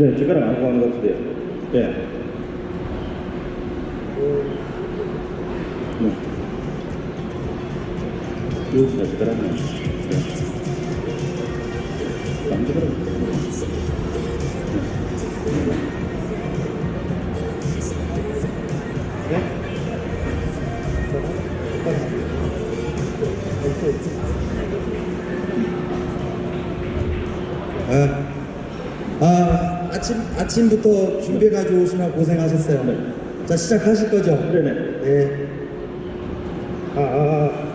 네, 젓가락 안 구하는 것 같은데요. 네. 네. 여기서 젓가락은 네. 안 젓가락. 아, 아, 아침, 아침부터 준비해가지고 오시나 고생하셨어요. 네. 자, 시작하실 거죠? 네네. 네. 아, 아, 아.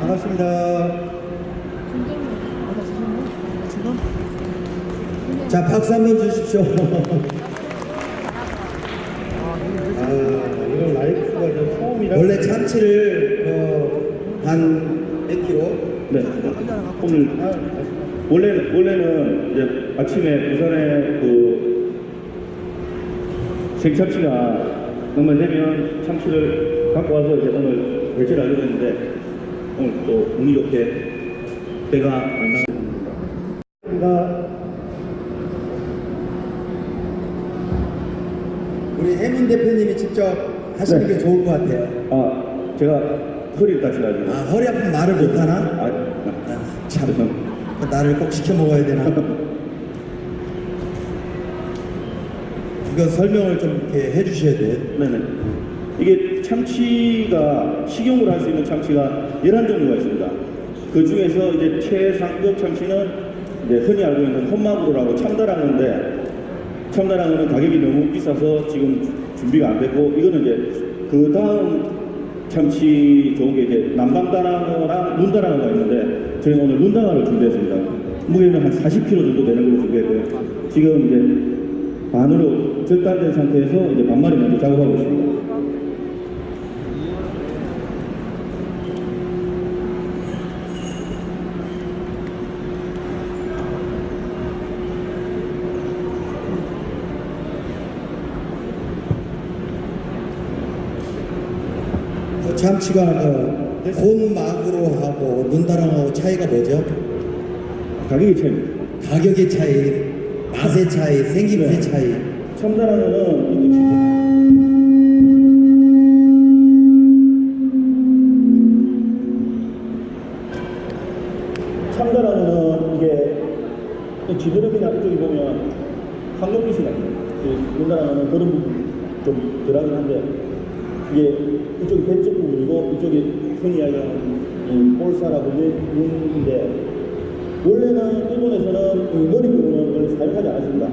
반갑습니다. 자, 박수 한 번 주십시오. 아, 이건 라이프가 좀 처음이라. 원래 참치를, 어, 한몇 킬로? 네. 오늘 원래 원래는 이제 아침에 부산에 그 생참치가 정말 되면 참치를 갖고 와서 이제 오늘 배치를 하려고 했는데 오늘 또 운이 좋게 배가 안 나. 우리가 우리 해민 대표님이 직접 하시는 네. 게 좋을 것 같아요. 아 제가 허리를 다쳐가지고. 아, 허리 아픈 말을 못하나? 아, 아, 참. 참. 나를 꼭 시켜 먹어야 되나? 이거 설명을 좀 이렇게 해주셔야 돼요. 네네. 이게 참치가 식용으로 할 수 있는 참치가 11종류가 있습니다. 그 중에서 이제 최상급 참치는 이제 흔히 알고 있는 혼마구로라고 참다랑어인데 참다랑어는 가격이 너무 비싸서 지금 준비가 안 됐고 이거는 이제 그 다음 참치 좋은 게 이제 남방다랑어랑 눈다랑어가 있는데 저희는 오늘 눈다랑어를 준비했습니다. 무게는 한 40kg 정도 되는 걸로 준비했고요. 지금 이제 반으로 절단된 상태에서 이제 반마리 먼저 작업하고 있습니다. 그 참치가 어, 곤마구로 하고 눈다랑하고 차이가 뭐죠? 가격이 차이입니다. 가격의 차이, 맛의 차이, 생김새 네. 차이. 이제 참다랑어는 이게 이 지드러미나 이쪽에 보면 황금빛이 납니다. 그 눈다랑어는 그런 부분이 좀 덜하긴 한데 이게 이쪽이 배쪽 부분이고 이쪽이 흔히 이야기하는 이 볼사라고 눈인데 원래는 일본에서는 그 머리 원래 사용하지 않았습니다.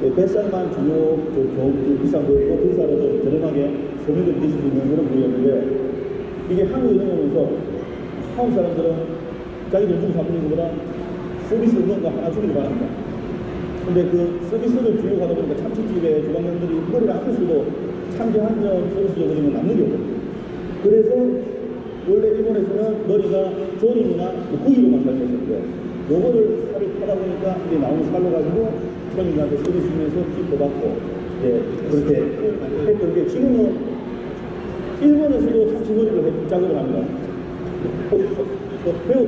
그 뱃살만 주요 좀, 좀 비싼 거였고 등살은 좀 저렴하게 소비들 드실 수 있는 그런 부위였는데 이게 한국에 넘어오면서 한국 사람들은 자기들 사는 것보다 서비스 거 하나 주기를 바랍니다. 근데 그 서비스를 주려고 하다 보니까 참치집에 주방장들이 머리를 안 쓰도 참치 한점 줘버리면 남는 게 없거든요. 그래서 원래 일본에서는 머리가 조림이나 뭐 구이로만 사용했었는데 요거를 살을 파다 보니까 이게 나오는 살로 가지고 서비스 주면서 팁도 받고 예, 그렇게 했던 게 지금은 일본에서도 참치 머리를 해- 작업을 합니다. 배우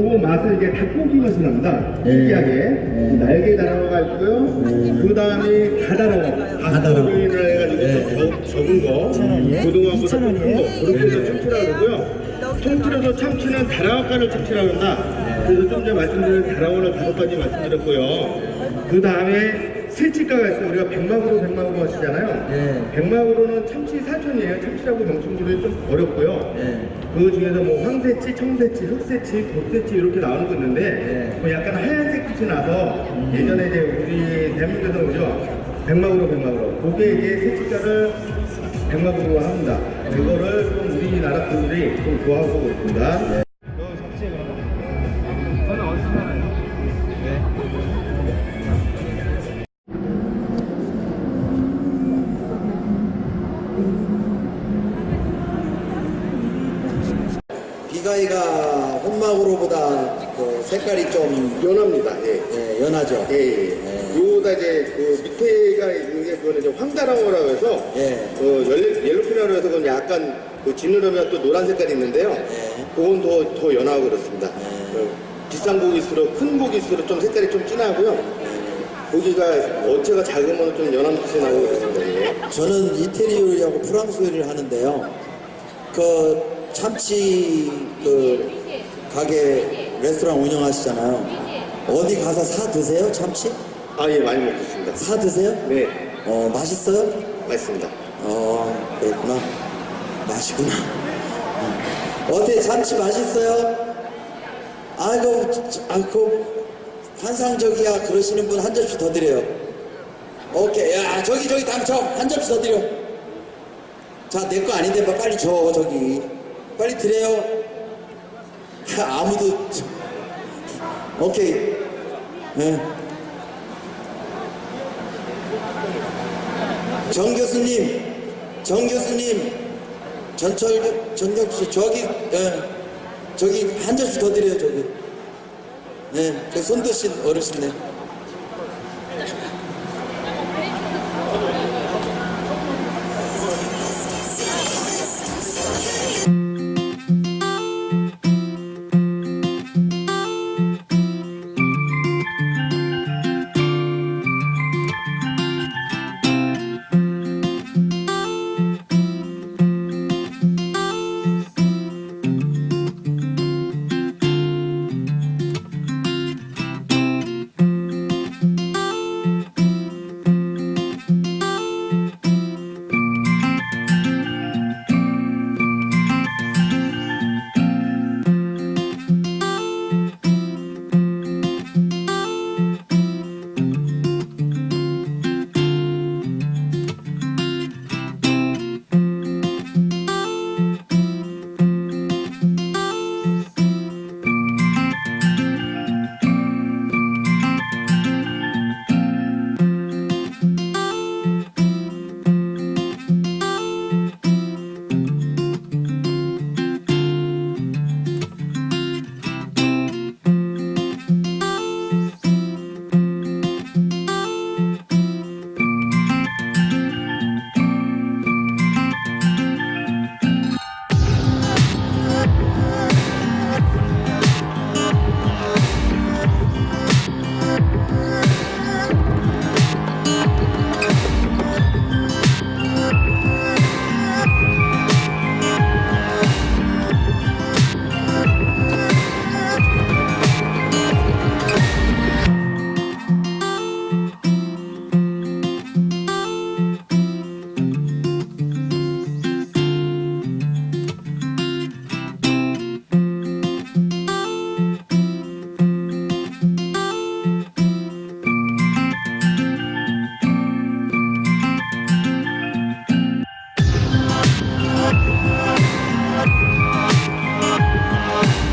그 맛은 이게 닭고기 맛이 납니다. 네. 특이하게 네. 날개 다랑어가 있고요. 그 다음에 다다랑어. 닭고기라 해가지고 네. 좀 적- 적은 거, 고등어보다 큰 거, 그렇게 해서 참치라고 그러고요. 통틀어서 참치는 다랑어가를 참치라고 한다. 그래서 좀 전에 말씀드린 다랑어를 다섯 가지 말씀드렸고요. 그 다음에 실치가가 있어요. 우리가 백마구로 백마구로 하시잖아요. 네. 백마구로는 참치 사촌이에요. 참치라고 명칭들이 좀 어렵고요. 네. 그 중에서 뭐 황새치, 청새치, 흑새치, 곱새치 이렇게 나오는 거 있는데 네. 뭐 약간 하얀색 빛이 나서 예전에 이제 우리 대한민국에서 오죠 백마구로 백마구로 그게 이제 새치자를 백마구로 합니다. 그거를 좀 우리나라 분들이 좀 좋아하고 있습니다. 가까이가 혼마구로보다 그 색깔이 좀 연합니다. 예. 예, 연하죠. 예, 예. 요거다 이제 그 밑에가 있는 게 그거는 이제 황다랑어라고 해서 예. 그 옐- 옐로피나로 해서 그건 약간 그 지느러미가 또 노란 색깔이 있는데요. 예. 그건 더, 더 연하고 그렇습니다. 그 비싼 고기일수록 큰 고기일수록 좀 색깔이 좀 진하고요. 고기가 어체가 작으면 좀 연한 빛이 나고 그렇습니다. 예. 저는 이태리 요리하고 프랑스 요리를 하는데요. 그 참치 그 가게 레스토랑 운영하시잖아요. 어디 가서 사 드세요? 참치? 아, 예, 많이 먹겠습니다. 사 드세요? 네, 어, 맛있어요? 맛있습니다. 어, 그렇구나. 맛있구나. 음. 어때? 참치 맛있어요? 아이고, 저- 아이고, 환상적이야. 그러시는 분 한 접시 더 드려요. 오케이. 야, 저기, 저기 당첨. 한 접시 더 드려. 자, 내 거 아닌데, 뭐 빨리 줘, 저기. 빨리 드려요. 하, 아무도. 오케이. 네. 정 교수님, 정 교수님, 전철, 전경 씨, 저기, 예, 저기 한 접시 더 드려요, 저기. 네, 그손 드신 어르신네. love.